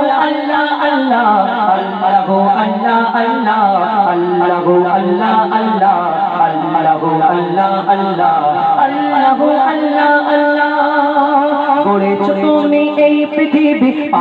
अड़ो अना अड़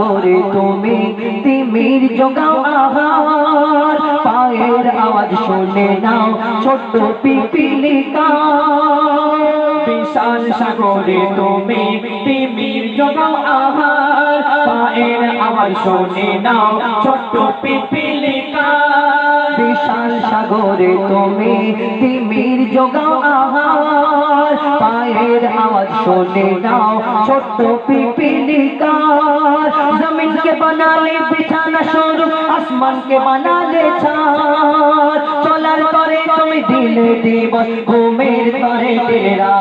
সাগরে তুমি তিমির যোগাও আহার। পায়ের আওয়াজ শুনে নাও ছোট্ট পিপিলিকা। বিশাল সাগরে তুমি তিমির যোগাও আহার। পায়ের আওয়াজ শুনে নাও ছোট্ট পিপিলিকা। বিশাল সাগরে তুমি তিমির যোগাও আহার। শুনে নাও ছোট্ট পিপিলিকা। জমিন কে বানালে বিছানা সরু আসমান কে বানালে ছাদ। চলার করে তুমি দিলে দিবস, ঘুমের তরে তেরা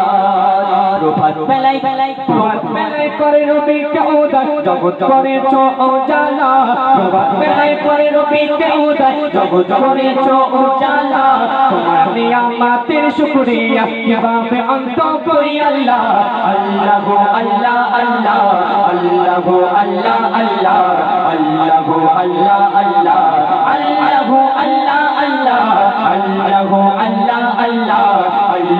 রূপার বেলাই বেলাই রূপার বেলাই করে রবি কেউদার জগৎ করে চো জালা রূপার বেলাই করে রবি কেউদার জগৎ করে চো জালা তোমার নিয়ামতের শুকরিয়া কীভাবে অন্ত করি আল্লাহ? আল্লাহ আল্লাহ আল্লাহ। আল্লাহ আল্লাহ আল্লাহ। আল্লাহ আল্লাহ আল্লাহ। আল্লাহ আল্লাহ আল্লাহ। আল্লাহ আল্লাহ আল্লাহ।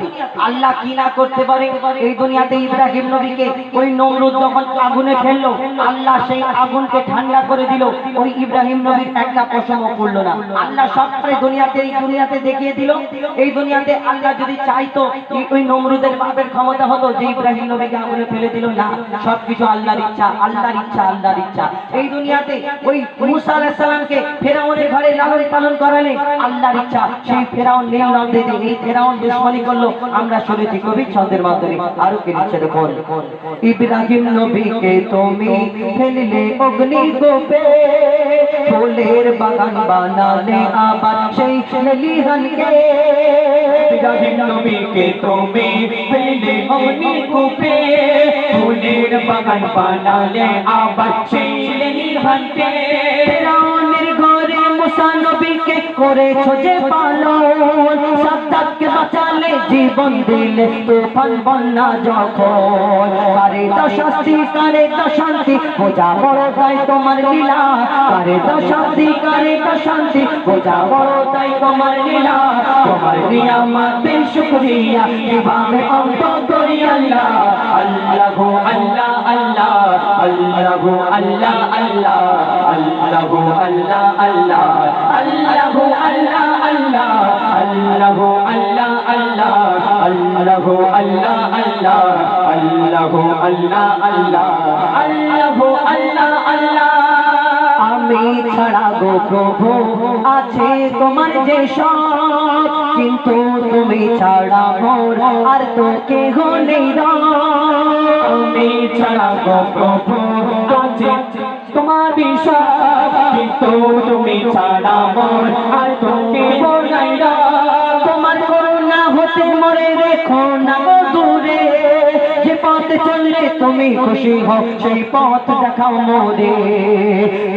দুনিয়াতে। আল্লাহ কি না করতে পারে? এই দুনিয়াতে ইব্রাহিম নবীকে ওই নমরুদ যখন আগুনে ফেলল, আল্লাহ সেই আগুনকে ঠান্ডা করে দিল। ওই ইব্রাহিম নবীর একটা পশমও পড়ল না। আল্লাহ সবটাই দুনিয়াতে, এই দুনিয়াতে দেখিয়ে দিল। এই দুনিয়াতে আল্লাহ যদি চাইতো ওই নমরুদের বাপের ক্ষমতা হতো, যে ইব্রাহিম নবীকে আগুনে ফেলে দিল, না। সবকিছু আল্লাহর ইচ্ছা আল্লাহর ইচ্ছা আল্লাহর ইচ্ছা। এই দুনিয়াতে ওই মুসা আলাইহিস সালামকে ফেরাউনের ঘরে লালন পালন করালে আল্লাহর ইচ্ছা, সেই ফেরাউন নীল নদে এই ফেরাউন দুশ্মনী করল আমরা শুনেছি কবি ছন্দের মাধ্যমে আরও কি লিখছে দেখুন। ইব্রাহিম নবীকে তুমি ফেললে অগ্নি গোপে, ফুলের বাগান বানালে আবার সেই লিহানকে ইব্রাহিম নবীকে তুমি পেলে অগ্নি কূপে ফুলের বাগান বানালে আবার সেই ঘরে মুসা নবীকে করেছ যে পালন। সাদ্দাতকে বাঁচালে জীবন দিলে তুফান, বন্যা যখন কারে তো শাস্তি, কারে তো শান্তি, বোঝা বড় তাই তোমার লীলা। কারে তো শাস্তি, কারে তো শান্তি, বোঝা বড় তাই তোমার লীলা। তোমার নিয়ামতের শুকরিয়া কীভাবে অন্ত করি আল্লাহ। আল্লাহ আল্লাহ আল্লাহ আল্লাহ আল্লাহ আল্লাহ আল্লাহ। আল্লাহু আল্লাহ আল্লাহ আল্লাহু আল্লাহ আল্লাহ আল্লাহু আল্লাহ আল্লাহ আল্লাহু আল্লাহ আল্লাহ আল্লাহু। আল্লাহ আল্লাহ আল্লাহু আল্লাহ আল্লাহ আমি ছাড়া গো প্রভু আছে তোমার যে সব কিন্তু তুমি ছাড়া মোর আর তো কেহ নেই আমি ছাড়া গো প্রভু কিন্তু তুমি ছাড়া মন আর তোকে বলাই তোমার করুণা হতে মরে রেখো না দূরে। পথ চললে তুমি খুশি হও, সেই পথ দেখাও মোরে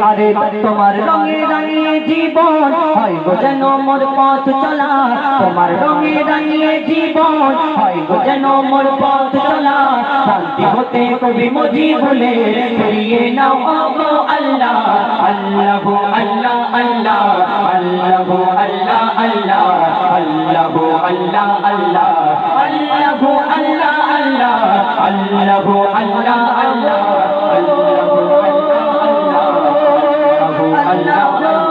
আরে তোমার রঙে রাঙিয়ে জীবন হয় যেন মোর পথ চলা। তোমার রঙে রাঙিয়ে জীবন হয় যেন মোর পথ চলা। শান্তি হতে কবি মজি বলে ফিরিয়ে নাও গো আল্লাহ আল্লাহ আল্লাহ আল্লাহ। আল্লাহ আল্লাহ আল্লাহ আল্লাহ আল্লাহ আল্লাহ আল্লাহ আল্লাহ আল্লাহ আল্লাহ আল্লাহ আল্লাহ। Allah.